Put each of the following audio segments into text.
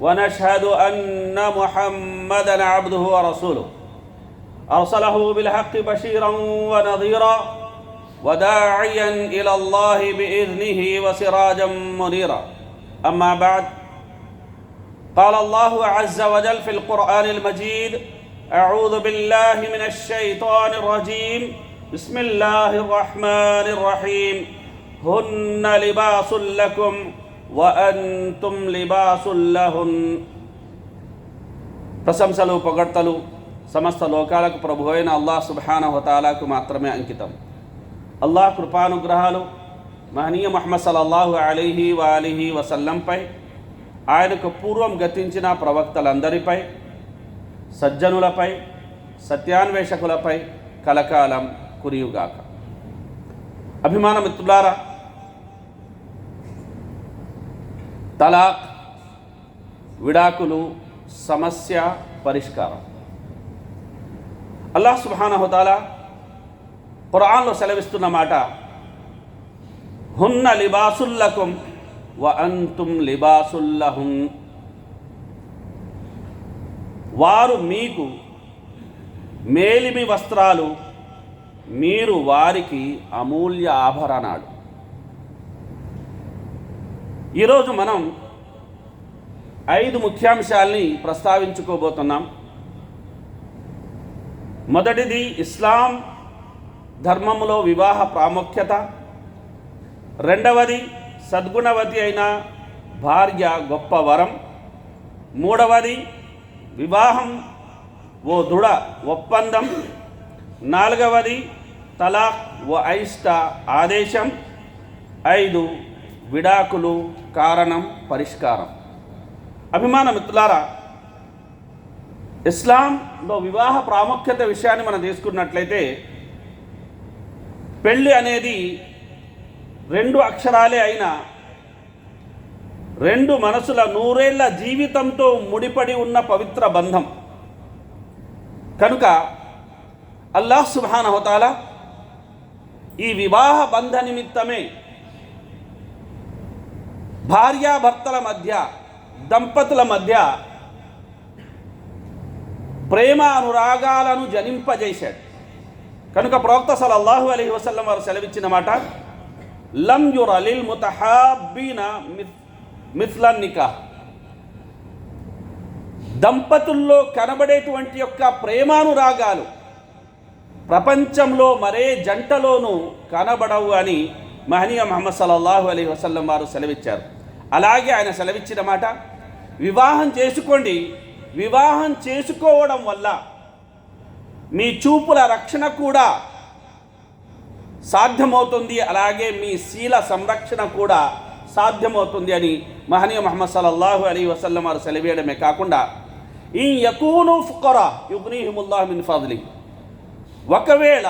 ونشهد أن محمدا عبده ورسوله. أرسله بالحق بشيرا ونظيرا وداعيا إلى الله بإذنه وسراجا منيرا. أما بعد قال الله عز وجل في القرآن المجيد أعوذ بالله من الشيطان الرجيم. بسم الله الرحمن الرحيم. هن لباس لكم వంతుం లిబాసుల్లహున్ ప్రశంసలు పొగడ్తలు సమస్త లోకాలకు ప్రభు అయిన అల్లాహ్ సుబ్హాన హోతాలాకు మాత్రమే అంకితం. అల్లాహ్ కృపానుగ్రహాలు మహనీయ మహమ్మద్ సలల్లాహు అలీహి వాలిహి వసల్లంపై ఆయనకు పూర్వం గతించిన ప్రవక్తలందరిపై సజ్జనులపై సత్యాన్వేషకులపై కలకాలం కురియుగాక. అభిమాన మిత్రులారా తలాక్ విడాకులు సమస్య పరిష్కారం. అల్లాహ్ సుబానహుతాల ఖురాన్లో సెలవిస్తున్న మాట హున్న లిబాసుల్లకుం వ అంతుం లిబాసుల్లహుం వారు మీకు మేలిమి వస్త్రాలు మీరు వారికి అమూల్య ఆభరణాలు. ఈరోజు మనం ఐదు ముఖ్యాంశాల్ని ప్రస్తావించుకోబోతున్నాం. మొదటిది ఇస్లాం ధర్మములో వివాహ ప్రాముఖ్యత. రెండవది సద్గుణవతి అయిన భార్య గొప్ప వరం. మూడవది వివాహం ఓ దృఢ ఒప్పందం. నాలుగవది తలాక్ ఓ అయిష్ట ఆదేశం. ఐదు విడాకులు కారణం పరిష్కారం. అభిమాన మిత్రులారా ఇస్లాంలో వివాహ ప్రాముఖ్యత విషయాన్ని మనం తీసుకున్నట్లయితే పెళ్ళి అనేది రెండు అక్షరాలే అయిన రెండు మనసుల నూరేళ్ళ జీవితంతో ముడిపడి ఉన్న పవిత్ర బంధం. కనుక అల్లాహ్ సుబానహతాల ఈ వివాహ బంధ నిమిత్తమే భార్యాభర్తల మధ్య దంపతుల మధ్య ప్రేమ అనురాగాలను జనింపజేశాడు. కనుక ప్రవక్త సలల్లాహు అలీ వసల్లం వారు సెలవిచ్చిన మాట లం యుర్ అలిల్ ముతహాబీన మిథ్లన్నికా దంపతుల్లో కనబడేటువంటి యొక్క ప్రేమానురాగాలు ప్రపంచంలో మరే జంటలోనూ కనబడవు అని మహనీయ మహమ్మద్ సల్లల్లాహు అలీ వసల్లం వారు సెలవిచ్చారు. అలాగే ఆయన సెలవిచ్చిన మాట వివాహం చేసుకోండి. వివాహం చేసుకోవడం వల్ల మీ చూపుల రక్షణ కూడా సాధ్యమవుతుంది. అలాగే మీ శీల సంరక్షణ కూడా సాధ్యమవుతుంది అని మహనీయ మహమ్మద్ సల్లల్లాహు అలీ వసల్లం వారు సెలవేయడమే కాకుండా ఈ యకూను ఫుకరా యుగ్నీహిముల్లాహ్ మిన్ ఫద్లి. ఒకవేళ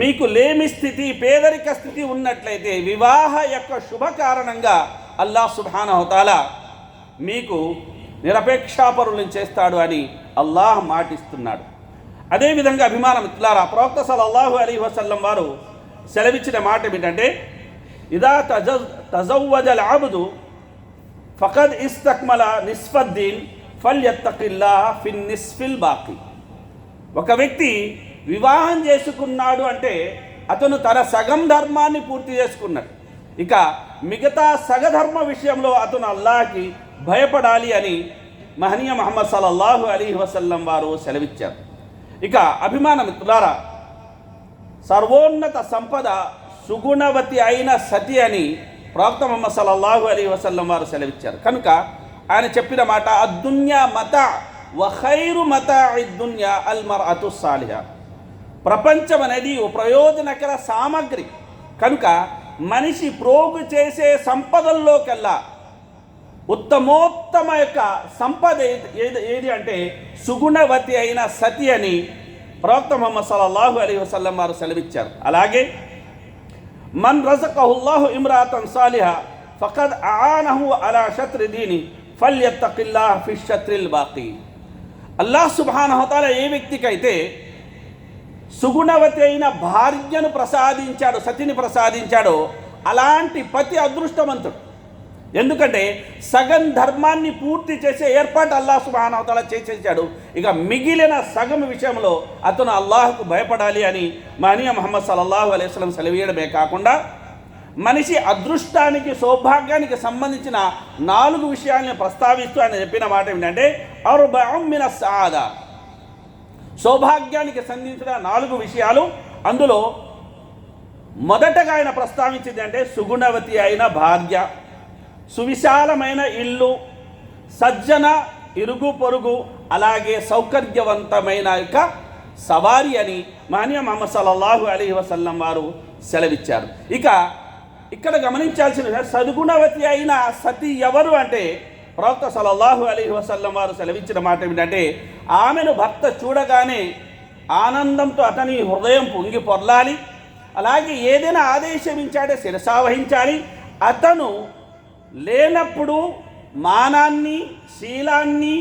మీకు లేమి స్థితి పేదరిక స్థితి ఉన్నట్లయితే వివాహ యొక్క శుభ కారణంగా అల్లాహ్ సుబానహతాల మీకు నిరపేక్షాపరులను చేస్తాడు అని అల్లాహ్ మాటిస్తున్నాడు. అదేవిధంగా అభిమాన మిత్రులారా ప్రవక్త సలల్లాహు అలీ వసల్లం వారు సెలవిచ్చిన మాట ఏమిటంటే ఇదా తజ తజవ్వజల్ ఆబుదు ఫకద్ ఇస్తక్మల నిస్ఫద్దీన్ ఫల్ ఎత్తకిల్లా ఫిన్ నిస్ఫిల్ బాకీ ఒక వ్యక్తి వివాహం చేసుకున్నాడు అంటే అతను తన సగం ధర్మాన్ని పూర్తి చేసుకున్నాడు. ఇక మిగతా సగధర్మ విషయంలో అతను అల్లాహకి భయపడాలి అని మహనీయ మహమ్మద్ సలల్లాహు అలీ వసల్లం వారు సెలవిచ్చారు. ఇక అభిమాన మిత్రులారా సర్వోన్నత సంపద సుగుణవతి అయిన సతి అని ప్రవక్త మహమ్మద్ సలల్లాహు అలీ వసల్లం వారు సెలవిచ్చారు. కనుక ఆయన చెప్పిన మాట అద్దున్యా మత వఖైరు మత దున్యా అల్ మర్ అతు సాలిహ. ప్రపంచం అనేది ఓ ప్రయోజనకర సామగ్రి. కనుక మనిషి ప్రోగు చేసే సంపదల్లోకెల్లా ఉత్తమోత్తమ యొక్క సంపద ఏది ఏది అంటే సుగుణవతి అయిన సతి అని ప్రవక్త మొహమ్మద్ సల్లాహు అలీ వసల్లం వారు సెలవిచ్చారు. అలాగే మన్ రజకహుల్లాహు ఇమ్రాతన్ సాలిహ ఫకద్ ఆనహు అలా షత్రి దీని ఫల్యత్తకిల్లా ఫిష్ షత్రిల్ బాకీ అల్లాహ్ సుబానహతాల ఏ వ్యక్తికైతే సుగుణవతి అయిన భార్యను ప్రసాదించాడు సతిని ప్రసాదించాడు. అలాంటి పతి అదృష్టవంతుడు. ఎందుకంటే సగం ధర్మాన్ని పూర్తి చేసే ఏర్పాటు అల్లాహ్ సుబానవతల చేసేసాడు. ఇక మిగిలిన సగం విషయంలో అతను అల్లాహకు భయపడాలి అని మానియా మహమ్మద్ సల్లల్లాహు అలైస్లం సెలవీయడమే కాకుండా మనిషి అదృష్టానికి సౌభాగ్యానికి సంబంధించిన నాలుగు విషయాలను ప్రస్తావిస్తూ ఆయన చెప్పిన మాట ఏమిటంటే అరుబఅం మిన సాదా సౌభాగ్యానికి సంధించిన నాలుగు విషయాలు. అందులో మొదటగా ఆయన ప్రస్తావించింది అంటే సుగుణవతి అయిన భాగ్య సువిశాలమైన ఇల్లు సజ్జన ఇరుగు పొరుగు అలాగే సౌకర్యవంతమైన యొక్క సవారి అని మాన్య మహమ్మద్ సల్లల్లాహు అలీ వసల్లం వారు సెలవిచ్చారు. ఇక ఇక్కడ గమనించాల్సిన సద్గుణవతి అయిన సతి ఎవరు అంటే ప్రవక్త సల్లల్లాహు అలీ వసల్లం వారు సెలవిచ్చిన మాట ఏమిటంటే ఆమెను భర్త చూడగానే ఆనందంతో అతని హృదయం పొంగి పొర్లాలి అలాగే ఏదైనా ఆదేశం ఇచ్చాడే శిరసావహించాలి అతను లేనప్పుడు మానాన్ని శీలాన్ని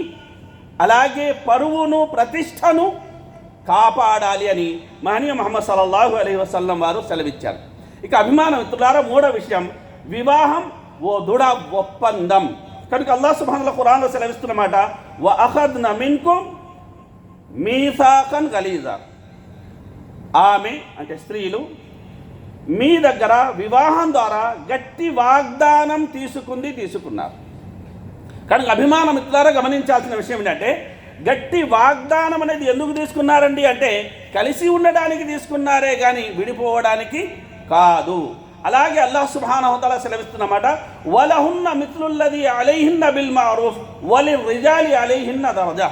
అలాగే పరువును ప్రతిష్టను కాపాడాలి అని మహనీయ మహమ్మద్ సల్లల్లాహు అలీ వసల్లం వారు సెలవిచ్చారు. ఇక అభిమాన మిత్రులారా మూడో విషయం వివాహం ఓ దృఢ ఒప్పందం. కనుక అల్లా సుబాన్ల ఖురాన్లో సెలవిస్తున్నమాట వ అహద్ మిన్కుం మీసాకన్ గలీజా. ఆమె అంటే స్త్రీలు మీ దగ్గర వివాహం ద్వారా గట్టి వాగ్దానం తీసుకుంది తీసుకున్నారు. కనుక అభిమానం ద్వారా గమనించాల్సిన విషయం ఏంటంటే గట్టి వాగ్దానం అనేది ఎందుకు తీసుకున్నారండి అంటే కలిసి ఉండడానికి తీసుకున్నారే కానీ విడిపోవడానికి కాదు. అలాగే అల్లాహ్ సుబ్హానహుతల సెలవిస్తున్నమాట వలహున్న మిత్రుల్లది అలైహిన్న బిల్ మారూఫ్ వలి రిజాలి అలైహిన్న దర్జా.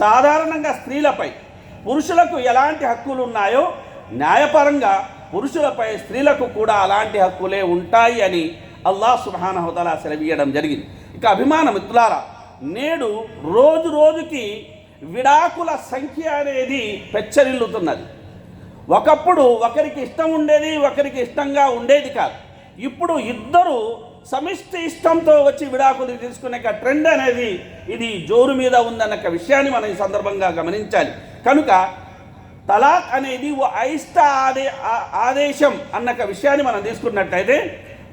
సాధారణంగా స్త్రీలపై పురుషులకు ఎలాంటి హక్కులు ఉన్నాయో న్యాయపరంగా పురుషులపై స్త్రీలకు కూడా అలాంటి హక్కులే ఉంటాయి అని అల్లాహ్ సుబ్హానహుతల సెలవీయడం జరిగింది. ఇక అభిమాన మిత్రులారా నేడు రోజు రోజుకి విడాకుల సంఖ్య అనేది పెచ్చరిల్లుతున్నది. ఒకప్పుడు ఒకరికి ఇష్టం ఉండేది ఒకరికి ఇష్టంగా ఉండేది కాదు. ఇప్పుడు ఇద్దరు సమిష్టి ఇష్టంతో వచ్చి విడాకులు తీసుకునే ఒక ట్రెండ్ అనేది ఇది జోరు మీద ఉందన్న విషయాన్ని మనం ఈ సందర్భంగా గమనించాలి. కనుక తలాక్ అనేది ఓ అయిష్ట ఆదే ఆదేశం అన్న విషయాన్ని మనం తీసుకున్నట్టయితే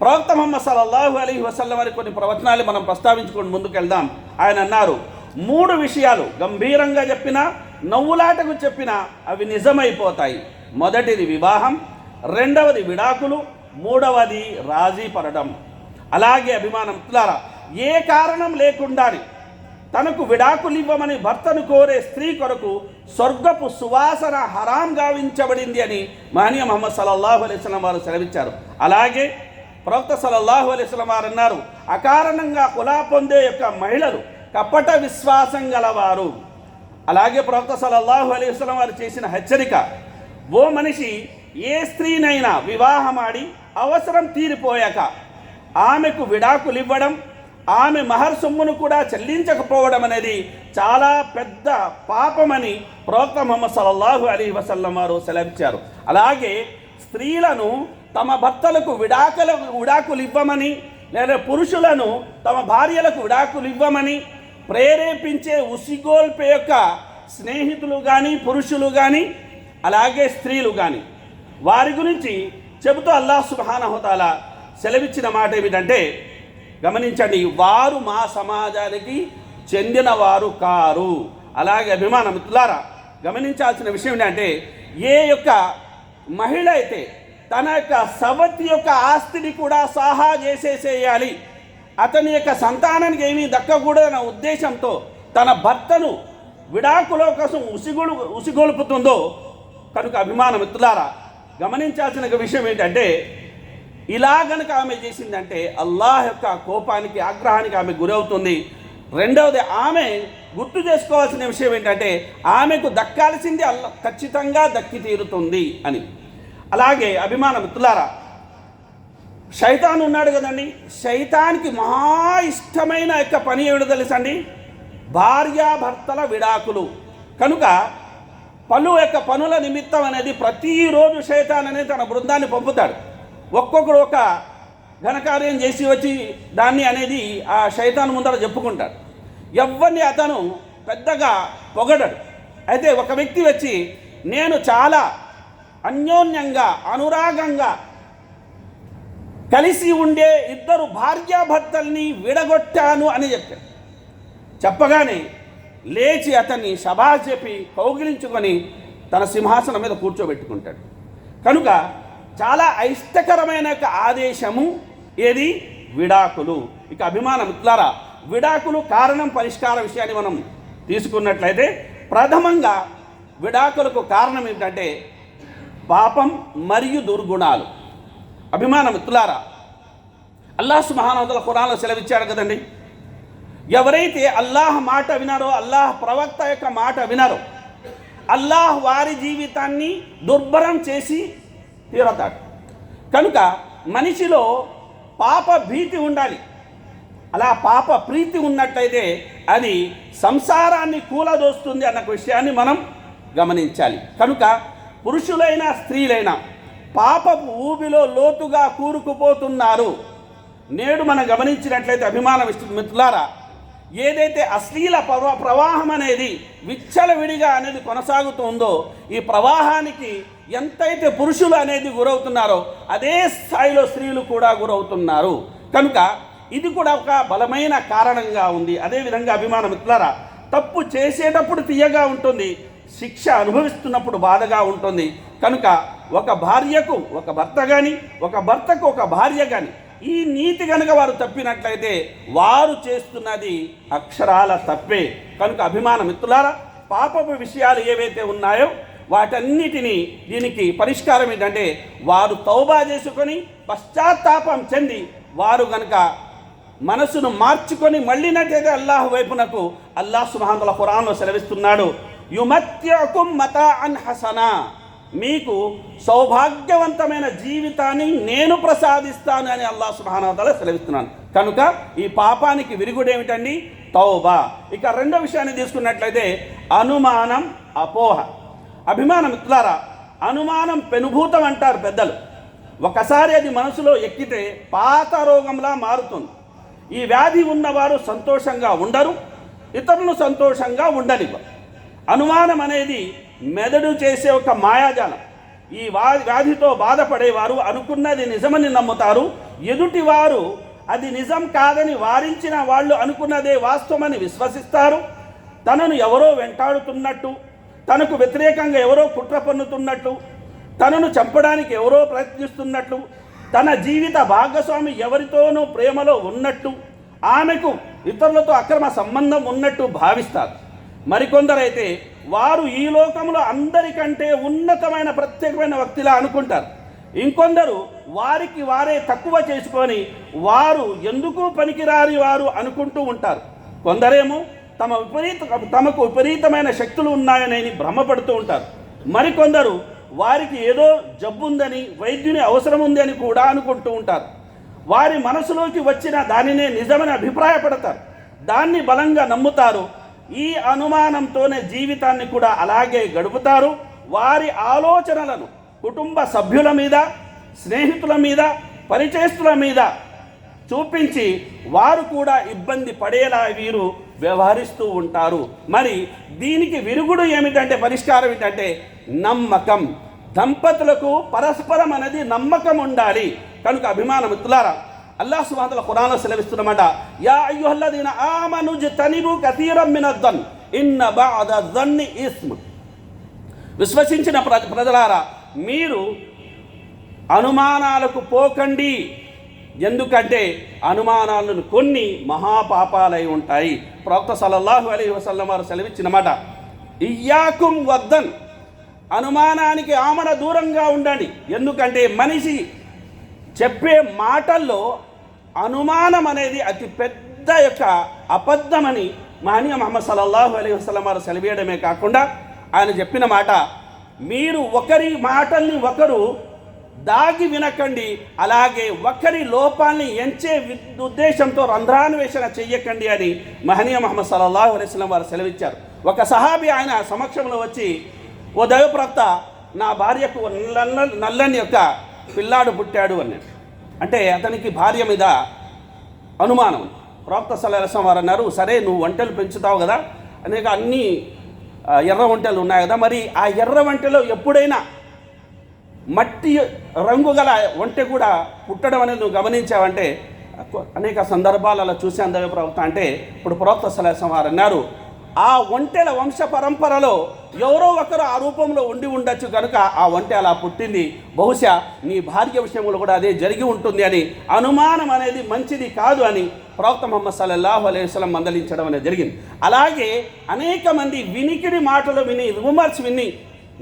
ప్రవక్త మొహమ్మద్ సల్లల్లాహు అలీ వసల్లం వారి కొన్ని ప్రవచనాలు మనం ప్రస్తావించుకొని ముందుకెళ్దాం. ఆయన అన్నారు మూడు విషయాలు గంభీరంగా చెప్పినా నవ్వులాటకు చెప్పినా అవి నిజమైపోతాయి. మొదటిది వివాహం రెండవది విడాకులు మూడవది రాజీ పడడం. అలాగే అభిమానం మిత్రులారా, ఏ కారణం లేకుండానే తనకు విడాకులు ఇవ్వమని భర్తను కోరే స్త్రీ కొరకు స్వర్గపు సువాసన హరాం గావించబడింది అని మహనీయ మహమ్మద్ సల్లల్లాహు అలైస్లం వారు సెలవిచ్చారు. అలాగే ప్రవక్త సల్లల్లాహు అలైస్లం వారు అన్నారు అకారణంగా కులా పొందే యొక్క మహిళలు కపట విశ్వాసం గలవారు. అలాగే ప్రవక్త సల్లల్లాహు అలైస్లం వారు చేసిన హెచ్చరిక ఓ మనిషి ఏ స్త్రీనైనా వివాహమాడి అవసరం తీరిపోయాక ఆమెకు విడాకులు ఇవ్వడం ఆమె మహర్ సొమ్మును కూడా చెల్లించకపోవడం అనేది చాలా పెద్ద పాపమని ప్రవక్త మొహమ్మద్ సల్లల్లాహు అలీ వసల్లం వారు సెలవిచ్చారు. అలాగే స్త్రీలను తమ భర్తలకు విడాకుల విడాకులు ఇవ్వమని లేదా పురుషులను తమ భార్యలకు విడాకులు ఇవ్వమని ప్రేరేపించే ఉసిగోల్పే యొక్క స్నేహితులు కానీ పురుషులు కానీ అలాగే స్త్రీలు కానీ వారి గురించి చెబుతూ అల్లాహ్ సుబానహోతాల సెలవిచ్చిన మాట ఏమిటంటే గమనించండి వారు మా సమాజానికి చెందిన వారు కారు. అలాగే అభిమాన మిత్రులారా గమనించాల్సిన విషయం ఏంటంటే ఏ యొక్క మహిళ అయితే తన యొక్క సవతి యొక్క ఆస్తిని కూడా సాహా చేసేసేయాలి. అతని యొక్క సంతానానికి ఏమీ దక్కకూడదన్న ఉద్దేశంతో తన భర్తను విడాకుల కోసం ఉసిగొలు ఉసిగొలుపుతుందో కనుక అభిమాన మిత్రులారా గమనించాల్సిన విషయం ఏంటంటే ఇలా కనుక ఆమె చేసిందంటే అల్లాహ్ యొక్క కోపానికి ఆగ్రహానికి ఆమె గురవుతుంది. రెండవది ఆమె గుర్తు చేసుకోవాల్సిన విషయం ఏంటంటే ఆమెకు దక్కాల్సింది అల్లా ఖచ్చితంగా దక్కి తీరుతుంది అని. అలాగే అభిమాన మిత్రులారా శైతాన్ ఉన్నాడు కదండి. శైతానికి మహా ఇష్టమైన యొక్క పని ఏమిటో తెలుసండి భార్యాభర్తల విడాకులు. కనుక పలు యొక్క పనుల నిమిత్తం అనేది ప్రతిరోజు శైతాన్ అనేది తన బృందాన్ని పంపుతాడు. ఒక్కొక్కడు ఒక ఘనకార్యం చేసి వచ్చి దాన్ని అనేది ఆ శైతాన్ ముందర చెప్పుకుంటాడు. ఎవరిని అతను పెద్దగా పొగడడు. అయితే ఒక వ్యక్తి వచ్చి నేను చాలా అన్యోన్యంగా అనురాగంగా కలిసి ఉండే ఇద్దరు భార్యాభర్తల్ని విడగొట్టాను అని చెప్పాడు చెప్పగానే లేచి అతన్ని సభా చెప్పి కౌగిలించుకొని తన సింహాసనం మీద కూర్చోబెట్టుకుంటాడు. కనుక చాలా అయిష్టకరమైన ఒక ఆదేశము ఏది? విడాకులు. ఇక అభిమానం ఇట్లారా విడాకులు కారణం పరిష్కార విషయాన్ని మనం తీసుకున్నట్లయితే ప్రథమంగా విడాకులకు కారణం ఏంటంటే పాపం మరియు దుర్గుణాలు. అభిమానం మిత్రులారా అల్లాహ్ మహానవతల ఖురాన్లో సెలవిచ్చాడు కదండి? ఎవరైతే అల్లాహ్ మాట వినారో అల్లాహ్ ప్రవక్త యొక్క మాట వినారో అల్లాహ్ వారి జీవితాన్ని దుర్భరం చేసి తీరతాడు. కనుక మనిషిలో పాప భీతి ఉండాలి. అలా పాప ప్రీతి ఉన్నట్లయితే అది సంసారాన్ని కూలదోస్తుంది అన్న విషయాన్ని మనం గమనించాలి. కనుక పురుషులైనా స్త్రీలైనా పాపపు ఊబిలో లోతుగా కూరుకుపోతున్నారు. నేడు మనం గమనించినట్లయితే అభిమాన మిత్రులారా ఏదైతే అశ్లీల ప్రవాహం అనేది విచ్చలవిడిగా అనేది కొనసాగుతుందో ఈ ప్రవాహానికి ఎంతైతే పురుషులు అనేది గురవుతున్నారో అదే స్థాయిలో స్త్రీలు కూడా గురవుతున్నారు. కనుక ఇది కూడా ఒక బలమైన కారణంగా ఉంది. అదేవిధంగా అభిమాన మిత్రులారా తప్పు చేసేటప్పుడు తీయగా ఉంటుంది శిక్ష అనుభవిస్తున్నప్పుడు బాధగా ఉంటుంది. కనుక ఒక భార్యకు ఒక భర్త కానీ ఒక భర్తకు ఒక భార్య కానీ ఈ నీతి కనుక వారు తప్పినట్లయితే వారు చేస్తున్నది అక్షరాల తప్పే. కనుక అభిమాన మిత్రులారా పాపపు విషయాలు ఏవైతే ఉన్నాయో వాటన్నిటినీ దీనికి పరిష్కారం ఏంటంటే వారు తౌబా చేసుకొని పశ్చాత్తాపం చెంది వారు కనుక మనసును మార్చుకొని మళ్ళినట్లయితే అల్లాహ్ వైపునకు అల్లాహ్ సుమహానుల ఖురాన్లో సెలవిస్తున్నాడు. యుమత్యకుం మతా అన్ హసనా. మీకు సౌభాగ్యవంతమైన జీవితాన్ని నేను ప్రసాదిస్తాను అని అల్లాహ్ సుహానాదాల సెలవిస్తున్నాను. కనుక ఈ పాపానికి విరుగుడేమిటండి? తౌబా. ఇక రెండో విషయాన్ని తీసుకున్నట్లయితే అనుమానం అపోహ. అభిమానం ఇట్లారా అనుమానం పెనుభూతం అంటారు పెద్దలు. ఒకసారి అది మనసులో ఎక్కితే పాత రోగంలా మారుతుంది. ఈ వ్యాధి ఉన్నవారు సంతోషంగా ఉండరు ఇతరులు సంతోషంగా ఉండనివ్వరు. అనుమానం అనేది మెదడు చేసే ఒక మాయాజాలం. ఈ వా వ్యాధితో బాధపడేవారు అనుకున్నది నిజమని నమ్ముతారు. ఎదుటివారు అది నిజం కాదని వారించిన వాళ్ళు అనుకున్నదే వాస్తవమని విశ్వసిస్తారు. తనను ఎవరో వెంటాడుతున్నట్టు తనకు వ్యతిరేకంగా ఎవరో కుట్ర పన్నుతున్నట్టు తనను చంపడానికి ఎవరో ప్రయత్నిస్తున్నట్లు తన జీవిత భాగస్వామి ఎవరితోనూ ప్రేమలో ఉన్నట్టు ఆమెకు ఇతరులతో అక్రమ సంబంధం ఉన్నట్టు భావిస్తారు. మరికొందరైతే వారు ఈ లోకంలో అందరికంటే ఉన్నతమైన ప్రత్యేకమైన వ్యక్తిలా అనుకుంటారు. ఇంకొందరు వారికి వారే తక్కువ చేసుకొని వారు ఎందుకు పనికిరాని వారు అనుకుంటూ ఉంటారు. కొందరేమో తమ విపరీత తమకు విపరీతమైన శక్తులు ఉన్నాయని భ్రమపడుతూ ఉంటారు. మరికొందరు వారికి ఏదో జబ్బుందని వైద్యుని అవసరం ఉంది అని కూడా అనుకుంటూ ఉంటారు. వారి మనసులోకి వచ్చిన దానినే నిజమని అభిప్రాయపడతారు. దాన్ని బలంగా నమ్ముతారు. ఈ అనుమానంతోనే జీవితాన్ని కూడా అలాగే గడుపుతారు. వారి ఆలోచనలను కుటుంబ సభ్యుల మీద స్నేహితుల మీద పరిచయస్తుల మీద చూపించి వారు కూడా ఇబ్బంది పడేలా వీరు వ్యవహరిస్తూ ఉంటారు. మరి దీనికి విరుగుడు ఏమిటంటే పరిష్కారం ఏంటంటే నమ్మకం. దంపతులకు పరస్పరం అనేది నమ్మకం ఉండాలి. కనుక అభిమాన మిత్రులారా అల్లాహ్ సుబాంతల ఖురాన్లో సెలవిస్తున్నమాట. యా అయ్యుహల్లదీన ఆమను తనిబు కతీరం మినద్దన్ ఇన్న బఅద దన్ని ఇస్మ్. విశ్వసించిన ప్ర ప్రజలారా మీరు అనుమానాలకు పోకండి. ఎందుకంటే అనుమానాలను కొన్ని మహాపాపాలై ఉంటాయి. ప్రవక్త సల్లల్లాహు అలీ వసల్లం వారు సెలవిచ్చిన మాట ఇయ్యాకుం వద్దన్. అనుమానానికి ఆమడ దూరంగా ఉండండి. ఎందుకంటే మనిషి చెప్పే మాటల్లో అనుమానం అనేది అతి పెద్ద యొక్క అబద్ధమని మహనీయ మహమ్మద్ సల్లల్లాహు అలీ వసలం వారు సెలవేయడమే కాకుండా ఆయన చెప్పిన మాట మీరు ఒకరి మాటల్ని ఒకరు దాగి వినకండి అలాగే ఒకరి లోపాన్ని ఎంచే ఉద్దేశంతో రంధ్రాన్వేషణ చెయ్యకండి అని మహనీయ మహమ్మద్ సల్లల్లాహు అలైహి వారు సెలవిచ్చారు. ఒక సహాబి ఆయన సమక్షంలో వచ్చి ఓ దైవప్రవక్త నా భార్యకు నల్ల నల్లని యొక్క పిల్లాడు పుట్టాడు అన్నాడు. అంటే అతనికి భార్య మీద అనుమానం ప్రవక్త సలహసం వారు అన్నారు సరే నువ్వు వంటలు పెంచుతావు కదా అనేక అన్ని ఎర్ర వంటలు ఉన్నాయి కదా మరి ఆ ఎర్ర వంటలో ఎప్పుడైనా మట్టి రంగు గల వంట కూడా పుట్టడం అనేది నువ్వు గమనించావంటే అనేక సందర్భాలు అలా చూసే దైవ ప్రవక్త అంటే ఇప్పుడు ప్రవక్త సలహసం వారు అన్నారు ఆ ఒంటెల వంశ పరంపరలో ఎవరో ఒకరు ఆ రూపంలో ఉండి ఉండొచ్చు కనుక ఆ ఒంటె అలా పుట్టింది. బహుశా నీ భార్య విషయంలో కూడా అదే జరిగి ఉంటుంది అని అనుమానం అనేది మంచిది కాదు అని ప్రవక్త మొహమ్మద్ సల్లల్లాహు అలైహి మందలించడం అనేది జరిగింది. అలాగే అనేక మంది వినికిడి మాటలు విని రూమర్స్ విని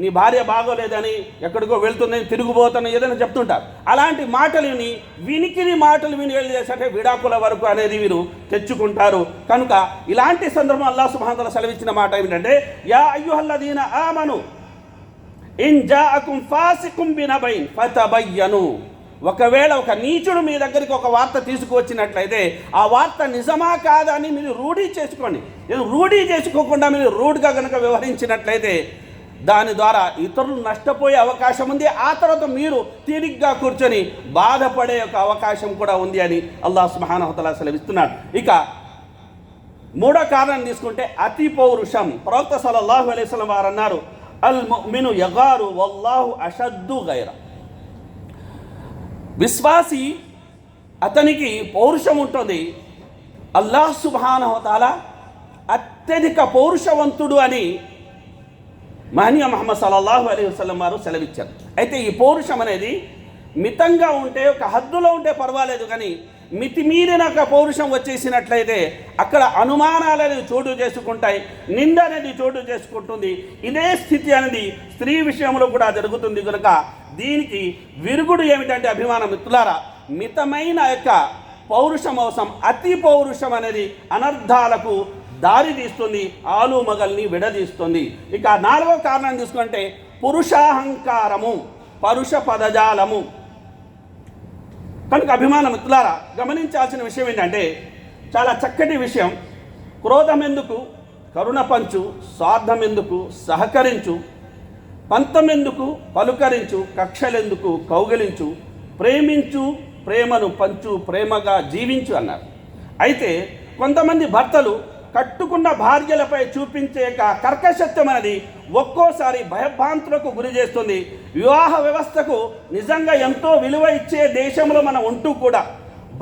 నీ భార్య బాగోలేదని ఎక్కడికో వెళ్తుందని తిరుగుబోతాను ఏదైనా చెప్తుంటారు. అలాంటి మాటలు విని వినికిని మాటలు విని వెళ్ళి చేసే విడాకుల వరకు అనేది వీరు తెచ్చుకుంటారు. కనుక ఇలాంటి సందర్భం అల్లా సుభాంతల సెలవిచ్చిన మాట ఏమిటంటే యా అయ్యుహల్లదీన ఆమను ఇన్ జాఅకుం ఫాసికుం బినబైన్ ఫతబయ్యను. ఒకవేళ ఒక నీచుడు మీ దగ్గరికి ఒక వార్త తీసుకువచ్చినట్లయితే ఆ వార్త నిజమా కాదా అని మీరు రూఢీ చేసుకోండి. రూఢీ చేసుకోకుండా మీరు రూడ్గా కనుక వ్యవహరించినట్లయితే దాని ద్వారా ఇతరులు నష్టపోయే అవకాశం ఉంది. ఆ తర్వాత మీరు తీరిగ్గా కూర్చొని బాధపడే ఒక అవకాశం కూడా ఉంది అని అల్లాహ్ సుబ్హానహు సెలవిస్తున్నాడు. ఇక మూడో కారణం తీసుకుంటే అతి పౌరుషం. ప్రవక్త సల్లల్లాహు అలైహి వారు అన్నారు అల్ ముమిను యగారు వల్లాహు అషద్దు గైర. విశ్వాసి అతనికి పౌరుషం ఉంటుంది. అల్లాహ్ సుబ్హానహుతాల అత్యధిక పౌరుషవంతుడు అని మహనీయ మహమ్మద్ సల్లల్లాహు అలీ వసలం వారు సెలవిచ్చారు. అయితే ఈ పౌరుషం అనేది మితంగా ఉంటే ఒక హద్దులో ఉంటే పర్వాలేదు కానీ మితిమీరిన ఒక పౌరుషం వచ్చేసినట్లయితే అక్కడ అనుమానాలు అనేది చోటు చేసుకుంటాయి నింద అనేది చోటు చేసుకుంటుంది. ఇదే స్థితి అనేది స్త్రీ విషయంలో కూడా జరుగుతుంది కనుక దీనికి విరుగుడు ఏమిటంటే అభిమాన మిత్రులారా మితమైన యొక్క పౌరుషం అవసరం అతి పౌరుషం అనేది అనర్థాలకు దారి తీస్తుంది ఆలు మగల్ని విడదీస్తుంది. ఇక నాలుగో కారణం తీసుకుంటే పురుషాహంకారము పరుష పదజాలము. కనుక అభిమాన మిత్రులారా గమనించాల్సిన విషయం ఏంటంటే చాలా చక్కటి విషయం. క్రోధం ఎందుకు కరుణ పంచు స్వార్థం ఎందుకు సహకరించు. పంతమెందుకు? పలుకరించు. కక్షలెందుకు? కౌగిలించు. ప్రేమించు ప్రేమను పంచు ప్రేమగా జీవించు అన్నారు. అయితే కొంతమంది భర్తలు కట్టుకున్న భార్యలపై చూపించే యొక్క కర్కశత్వం అనేది ఒక్కోసారి భయభ్రాంతులకు గురి చేస్తుంది. వివాహ వ్యవస్థకు నిజంగా ఎంతో విలువ ఇచ్చే దేశంలో మనం ఉంటూ కూడా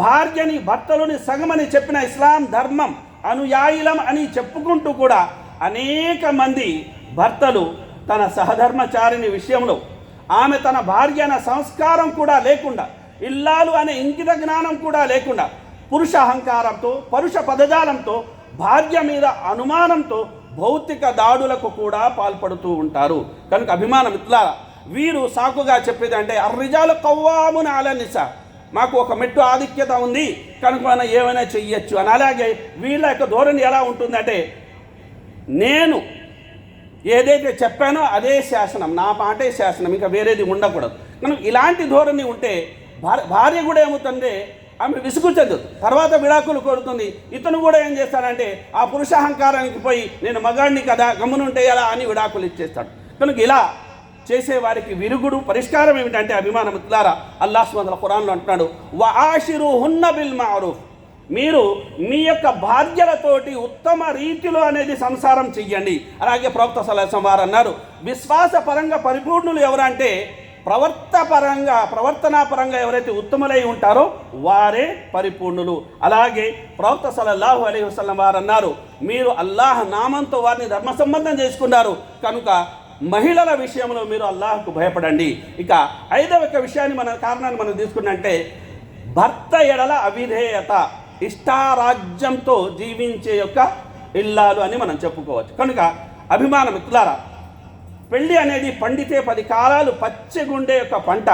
భార్యని భర్తలుని సగమని చెప్పిన ఇస్లాం ధర్మం అనుయాయులం అని చెప్పుకుంటూ కూడా అనేక మంది భర్తలు తన సహధర్మచారిని విషయంలో ఆమె తన భార్య అన్న సంస్కారం కూడా లేకుండా ఇల్లాలు అనే ఇంకిత జ్ఞానం కూడా లేకుండా పురుష అహంకారంతో పరుష పదజాలంతో భార్య మీద అనుమానంతో భౌతిక దాడులకు కూడా పాల్పడుతూ ఉంటారు. కనుక అభిమానం ఇట్లా వీరు సాకుగా చెప్పేది అంటే అర్రిజాలు కవ్వామున అలనిస మాకు ఒక మెట్టు ఆధిక్యత ఉంది. కనుక మనం ఏమైనా చెయ్యొచ్చు. అని అలాగే వీళ్ళ యొక్క ధోరణి ఎలా ఉంటుందంటే నేను ఏదైతే చెప్పానో అదే శాసనం. నా మాటే శాసనం. ఇంకా వేరేది ఉండకూడదు. మనం ఇలాంటి ధోరణి ఉంటే భార్య భార్య కూడా ఏమవుతుంది ఆమె విసుగు చెందదు తర్వాత విడాకులు కోరుతుంది. ఇతను కూడా ఏం చేస్తాడంటే ఆ పురుషాహంకారానికి పోయి నేను మగాడిని కదా గమ్మునుంటే ఎలా? అని విడాకులు ఇచ్చేస్తాడు. కనుక ఇలా చేసే వారికి విరుగుడు పరిష్కారం ఏమిటంటే అభిమాన మిత్రులారా అల్లాహ్ సుమంతుల ఖురాన్లో అంటున్నాడు వాషిరు హున్న బిల్ మారూఫ్. మీరు మీ యొక్క బాధ్యతతోటి ఉత్తమ రీతిలో అనేది సంసారం చెయ్యండి. అలాగే ప్రవక్త సలహసం వారు అన్నారు విశ్వాస పరంగా పరిపూర్ణులు ఎవరంటే ప్రవర్త పరంగా ప్రవర్తనా పరంగా ఎవరైతే ఉత్తములై ఉంటారో వారే పరిపూర్ణులు. అలాగే ప్రవక్త సలల్లాహు అలీ వసలం వారు అన్నారు మీరు అల్లాహ్ నామంతో వారిని ధర్మ సంబంధం చేసుకున్నారు. కనుక మహిళల విషయంలో మీరు అల్లాహ్కు భయపడండి. ఇక ఐదవ విషయాన్ని మన కారణాన్ని మనం తీసుకున్నంటే భర్త ఎడల అవిధేయత ఇష్టారాజ్యంతో జీవించే యొక్క ఇల్లాలు అని మనం చెప్పుకోవచ్చు. కనుక అభిమాన మిత్రులారా పెళ్ళి అనేది పండితే పది కాలాలు పచ్చగుండే యొక్క పంట.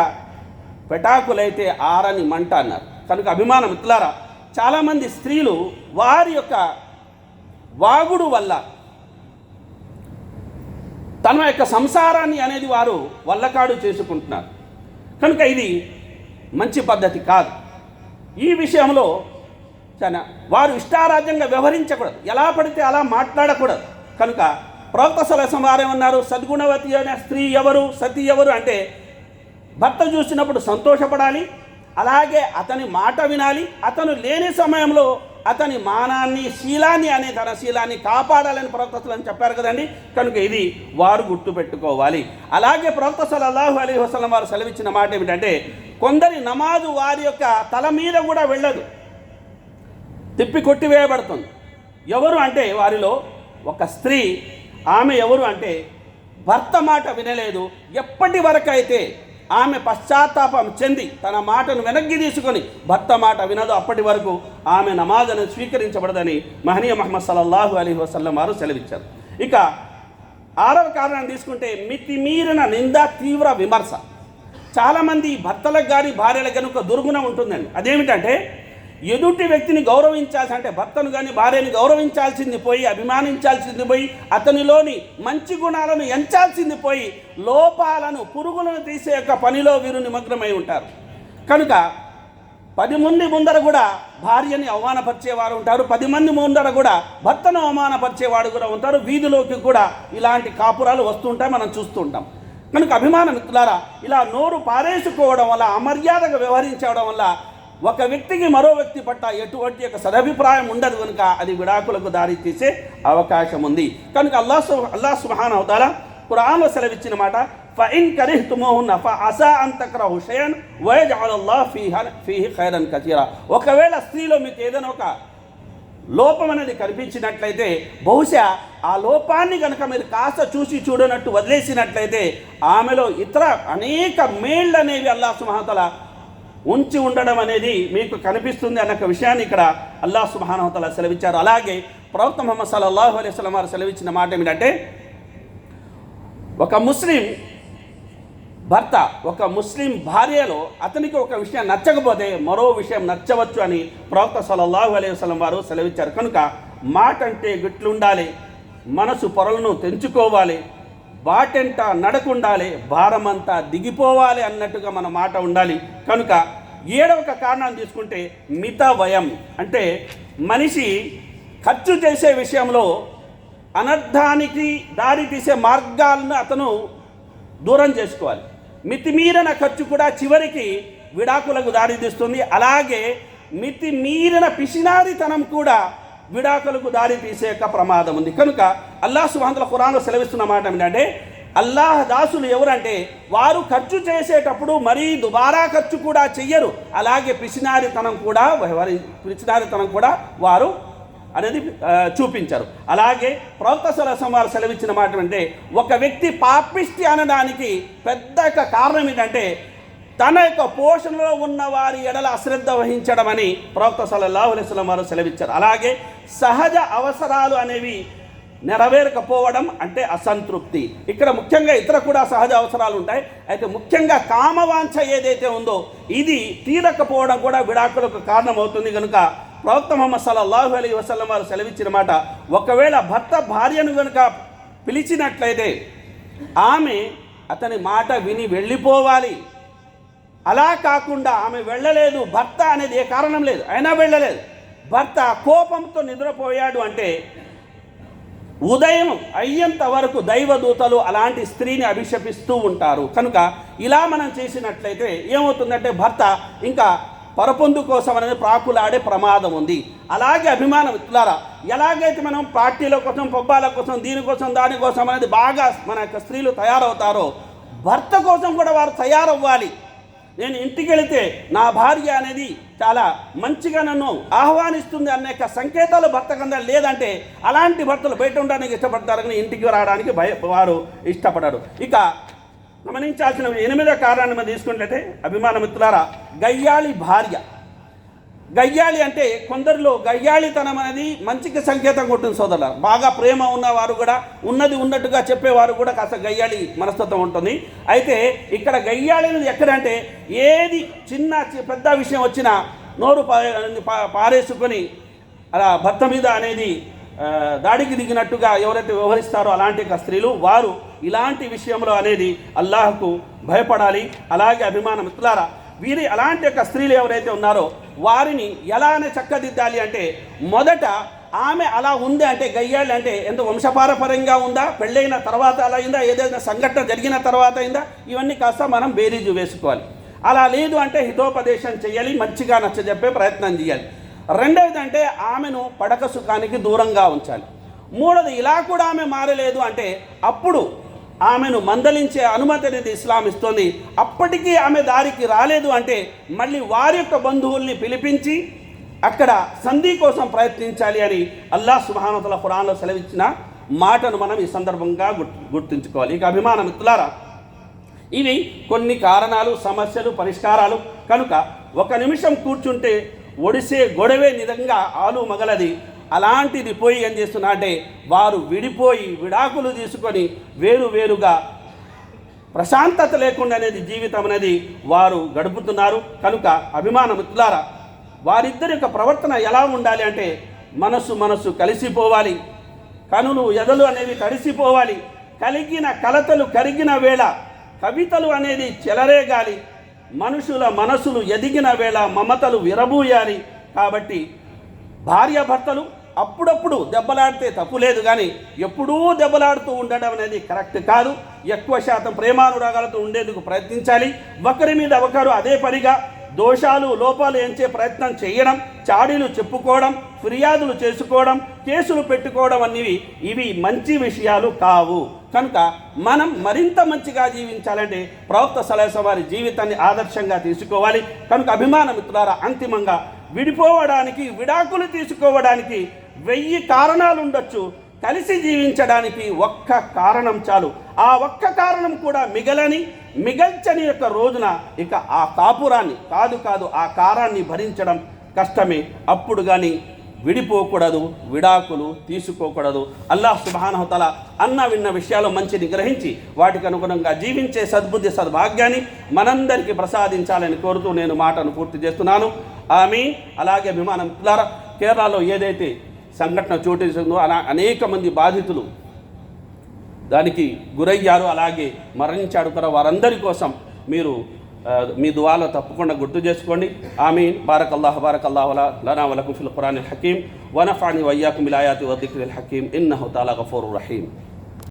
పెటాకులైతే ఆరని మంట అన్నారు. కనుక అభిమాన మిత్రులారా చాలామంది స్త్రీలు వారి యొక్క వాగుడు వల్ల తన యొక్క సంసారాన్ని అనేది వారు వల్లకాడు చేసుకుంటున్నారు. కనుక ఇది మంచి పద్ధతి కాదు. ఈ విషయంలో చాలా వారు ఇష్టారాజ్యంగా వ్యవహరించకూడదు. ఎలా పడితే అలా మాట్లాడకూడదు. కనుక ప్రవక్త సలసం వారేమన్నారు సద్గుణవతి అనే స్త్రీ ఎవరు? సతి ఎవరు? అంటే భర్త చూసినప్పుడు సంతోషపడాలి అలాగే అతని మాట వినాలి అతను లేని సమయంలో అతని మానాన్ని శీలాన్ని అనే తన శీలాన్ని కాపాడాలని ప్రవక్తలు అని చెప్పారు కదండి. కనుక ఇది వారు గుర్తుపెట్టుకోవాలి. అలాగే ప్రవక్త సలల్లాహు అలీ వసలం వారు సెలవిచ్చిన మాట ఏమిటంటే కొందరి నమాజు వారి యొక్క తల మీద కూడా వెళ్ళదు. తిప్పి కొట్టివేయబడుతుంది. ఎవరు అంటే వారిలో ఒక స్త్రీ ఆమె ఎవరు అంటే భర్త మాట వినలేదు. ఎప్పటి వరకు అయితే ఆమె పశ్చాత్తాపం చెంది తన మాటను వెనక్కి తీసుకొని భర్త మాట వినదు అప్పటి వరకు ఆమె నమాజను స్వీకరించబడదని మహనీయ మహమ్మద్ సల్లల్లాహు అలీ వసల్లం వారు సెలవిచ్చారు. ఇక ఆరవ కారణం తీసుకుంటే మితిమీరిన నింద తీవ్ర విమర్శ. చాలామంది భర్తలకు కానీ భార్యలకు కనుక దుర్గుణం ఉంటుందండి. అదేమిటంటే ఎదుటి వ్యక్తిని గౌరవించాల్సి అంటే భర్తను కానీ భార్యని గౌరవించాల్సింది పోయి అభిమానించాల్సింది పోయి అతనిలోని మంచి గుణాలను ఎంచాల్సింది పోయి లోపాలను పురుగులను తీసే యొక్క పనిలో వీరు నిమగ్నమై ఉంటారు. కనుక పది మంది ముందర కూడా భార్యని అవమానపరిచేవారు ఉంటారు. పది మంది ముందర కూడా భర్తను అవమానపరిచేవాడు కూడా ఉంటారు. వీధిలోకి కూడా ఇలాంటి కాపురాలు వస్తుంటాయి. మనం చూస్తుంటాం కనుక అభిమాన మిత్రులారా ఇలా నోరు పారేసుకోవడం వల్ల అమర్యాదగా వ్యవహరించడం వల్ల ఒక వ్యక్తికి మరో వ్యక్తి పట్ల ఎటువంటి యొక్క సదభిప్రాయం ఉండదు కనుక అది విడాకులకు దారి తీసే అవకాశం ఉంది. కనుక అల్లా సు అల్లా సుహాన్ అవుతారా ఖురాన్లో సెలవిచ్చిన మాట ఫైన్ కరిహ్తుమోహున్న ఫ అసా అంతక్ర హుషయన్ వయజాలల్లా ఫీహన్ ఫీహి ఖైరన్ కచీరా ఒకవేళ స్త్రీలో మీకు ఏదైనా ఒక లోపం అనేది కనిపించినట్లయితే బహుశా ఆ లోపాన్ని కనుక మీరు కాస్త చూసి చూడనట్టు వదిలేసినట్లయితే ఆమెలో ఇతర అనేక మేళ్ళు అనేవి అల్లా సుమహతల ఉంచి ఉండడం అనేది మీకు కనిపిస్తుంది అన్న ఒక విషయాన్ని ఇక్కడ అల్లా సుమహానవతల సెలవిచ్చారు. అలాగే ప్రవక్త మొహమ్మద్ సల్లల్లాహు అలైహి సలం వారు సెలవిచ్చిన మాట ఏమిటంటే ఒక ముస్లిం భర్త ఒక ముస్లిం భార్యలో అతనికి ఒక విషయం నచ్చకపోతే మరో విషయం నచ్చవచ్చు అని ప్రవక్త సల్లల్లాహు అలైహి వసలం వారు సెలవిచ్చారు. కనుక మాట అంటే గిట్లుండాలి మనసు పొరలను తెంచుకోవాలి బాటెంట నడకుండాలి భారమంతా దిగిపోవాలి అన్నట్టుగా మన మాట ఉండాలి. కనుక ఏడవ కారణం తీసుకుంటే మిత వయం. అంటే మనిషి ఖర్చు చేసే విషయంలో అనర్థానికి దారి తీసే మార్గాలను అతను దూరం చేసుకోవాలి. మితిమీరిన ఖర్చు కూడా చివరికి విడాకులకు దారితీస్తుంది అలాగే మితిమీరిన పిసినారితనం కూడా విడాకులకు దారి తీసే యొక్క ప్రమాదం ఉంది. కనుక అల్లాహ్ సుహాంతుల ఖురాన్లో సెలవిస్తున్న మాట ఏంటంటే అల్లాహ్ దాసులు ఎవరంటే వారు ఖర్చు చేసేటప్పుడు మరీ దుబారా ఖర్చు కూడా చెయ్యరు. అలాగే పిసినారితనం కూడా వారి పిసినారితనం కూడా వారు అనేది చూపించారు. అలాగే ప్రవక్త సరసం వారు సెలవిచ్చిన మాట అంటే ఒక వ్యక్తి పాపిష్టి అనడానికి పెద్ద యొక్క కారణం ఏంటంటే తన యొక్క పోషణలో ఉన్న వారి ఎడల అశ్రద్ధ వహించడమని ప్రవక్త సల్లల్లాహు అలైహి వారు సెలవిచ్చారు. అలాగే సహజ అవసరాలు అనేవి నెరవేరకపోవడం అంటే అసంతృప్తి. ఇక్కడ ముఖ్యంగా ఇతర కూడా సహజ అవసరాలు ఉంటాయి. అయితే ముఖ్యంగా కామవాంఛ ఏదైతే ఉందో ఇది తీరకపోవడం కూడా విడాకులకు కారణమవుతుంది కనుక ప్రవక్త మొహమ్మద్ సల్లల్లాహు అలీ వసలం వారు సెలవిచ్చిన మాట ఒకవేళ భర్త భార్యను కనుక పిలిచినట్లయితే ఆమె అతని మాట విని వెళ్ళిపోవాలి. అలా కాకుండా ఆమె వెళ్ళలేదు భర్త అనేది ఏ కారణం లేదు అయినా వెళ్ళలేదు. భర్త కోపంతో నిద్రపోయాడు అంటే ఉదయం అయ్యేంత వరకు దైవదూతలు అలాంటి స్త్రీని అభిషపిస్తూ ఉంటారు. కనుక ఇలా మనం చేసినట్లయితే ఏమవుతుందంటే భర్త ఇంకా పరపొందు కోసం అనేది ప్రాకులాడే ప్రమాదం ఉంది. అలాగే అభిమానం ఇట్లారా ఎలాగైతే మనం పార్టీల కోసం పబ్బాల కోసం దీనికోసం దానికోసం అనేది బాగా మన యొక్క స్త్రీలు తయారవుతారో భర్త కోసం కూడా వారు తయారవ్వాలి. నేను ఇంటికి వెళితే నా భార్య అనేది చాలా మంచిగా నన్ను ఆహ్వానిస్తుంది అనే యొక్క సంకేతాలు భర్త కింద లేదంటే అలాంటి భర్తలు బయట ఉండడానికి ఇష్టపడతారు కానీ ఇంటికి రావడానికి భయ వారు ఇష్టపడరు. ఇక గమనించాల్సిన ఎనిమిదో కారణాన్ని మనం తీసుకున్నట్లయితే అభిమాన మిత్రులారా గయ్యాళి భార్య. గయ్యాళి అంటే కొందరిలో గయ్యాళితనం అనేది మంచికి సంకేతం కొట్టింది సోదరుల బాగా ప్రేమ ఉన్నవారు కూడా ఉన్నది ఉన్నట్టుగా చెప్పేవారు కూడా కాస్త గయ్యాళి మనస్తత్వం ఉంటుంది. అయితే ఇక్కడ గయ్యాళి అనేది ఎక్కడంటే ఏది చిన్న చి- పెద్ద విషయం వచ్చినా నోరు పారేసుకొని అలా భర్త మీద అనేది దాడికి దిగినట్టుగా ఎవరైతే వ్యవహరిస్తారో అలాంటి యొక్క స్త్రీలు వారు ఇలాంటి విషయంలో అనేది అల్లాహకు భయపడాలి. అలాగే అభిమాన మిత్రులారా వీరి అలాంటి యొక్క స్త్రీలు ఎవరైతే ఉన్నారో వారిని ఎలానే చక్కదిద్దాలి అంటే మొదట ఆమె అలా ఉంది అంటే గయ్యాళ్ళు అంటే ఎంత వంశపారపరంగా ఉందా పెళ్ళైన తర్వాత అలా అయిందా ఏదైనా సంఘటన జరిగిన తర్వాత అయిందా ఇవన్నీ కాస్త మనం బేరీజు వేసుకోవాలి. అలా లేదు అంటే హితోపదేశం చేయాలి మంచిగా నచ్చజెప్పే ప్రయత్నం చేయాలి రెండవది అంటే ఆమెను పడక సుఖానికి దూరంగా ఉంచాలి. మూడోది ఇలా కూడా ఆమె మారలేదు అంటే అప్పుడు ఆమెను మందలించే అనుమతి అనేది ఇస్లాం ఇస్తుంది అప్పటికీ ఆమె దారికి రాలేదు అంటే మళ్ళీ వారి యొక్క బంధువుల్ని పిలిపించి అక్కడ సంధి కోసం ప్రయత్నించాలి అని అల్లాహ్ సుబానతల ఖురాన్లో సెలవిచ్చిన మాటను మనం ఈ సందర్భంగా గుర్తుంచుకోవాలి. ఇక అభిమాన మిత్రులారా ఇవి కొన్ని కారణాలు సమస్యలు పరిష్కారాలు. కనుక ఒక నిమిషం కూర్చుంటే ఒడిసే గొడవే నిజంగా ఆలు మగలది. అలాంటిది పోయి ఏం చేస్తున్నా అంటే వారు విడిపోయి విడాకులు తీసుకొని వేరు వేరుగా ప్రశాంతత లేకుండా అనేది జీవితం అనేది వారు గడుపుతున్నారు. కనుక అభిమాన మిత్రులారా వారిద్దరి యొక్క ప్రవర్తన ఎలా ఉండాలి అంటే మనసు మనసు కలిసిపోవాలి. కనులు ఎదలు అనేవి తడిసిపోవాలి. కలిగిన కలతలు కరిగిన వేళ కవితలు అనేది చెలరేగాలి. మనుషుల మనసులు ఎదిగిన వేళ మమతలు విరబూయాలి. కాబట్టి భార్యాభర్తలు అప్పుడప్పుడు దెబ్బలాడితే తప్పు లేదు కానీ ఎప్పుడూ దెబ్బలాడుతూ ఉండడం అనేది కరెక్ట్ కాదు. ఎక్కువ శాతం ప్రేమానురాగాలతో ఉండేందుకు ప్రయత్నించాలి. ఒకరి మీద ఒకరు అదే పనిగా దోషాలు లోపాలు ఎంచే ప్రయత్నం చేయడం చాడీలు చెప్పుకోవడం ఫిర్యాదులు చేసుకోవడం కేసులు పెట్టుకోవడం అనేవి ఇవి మంచి విషయాలు కావు. కనుక మనం మరింత మంచిగా జీవించాలంటే ప్రవక్త సలహా వారి జీవితాన్ని ఆదర్శంగా తీసుకోవాలి. కనుక అభిమాన మిత్రులారా అంతిమంగా విడిపోవడానికి విడాకులు తీసుకోవడానికి వెయ్యి కారణాలు ఉండొచ్చు కలిసి జీవించడానికి ఒక్క కారణం చాలు. ఆ ఒక్క కారణం కూడా మిగలని మిగల్చని యొక్క రోజున ఇక ఆ కాపురాన్ని కాదు కాదు ఆ కారాన్ని భరించడం కష్టమే. అప్పుడు కానీ విడిపోకూడదు విడాకులు తీసుకోకూడదు. అల్లాహ్ సుబానహతల అన్న విన్న విషయాలు మంచిని గ్రహించి వాటికి అనుగుణంగా జీవించే సద్బుద్ధి సద్భాగ్యాన్ని మనందరికీ ప్రసాదించాలని కోరుతూ నేను మాటను పూర్తి చేస్తున్నాను. ఆమె అలాగే విమానం ద్వారా కేరళలో ఏదైతే సంఘటన చోటేసిందో అలా అనేక మంది బాధితులు దానికి గురయ్యారు. అలాగే మరణించాడు కూడా. వారందరి కోసం మీరు మీ దువాలో తప్పకుండా గుర్తు చేసుకోండి. ఆమీన్. బారక్ అల్లాహ్ బారక్ అల్లాహ్ లనా వలకుం ఫిల్ ఖురాన్ హకీం వనఫాని వయ్యాకుం ఇలాయాతి వదిక్రిల్ హకీం ఇన్నహు తాలా గఫూర్ రహీం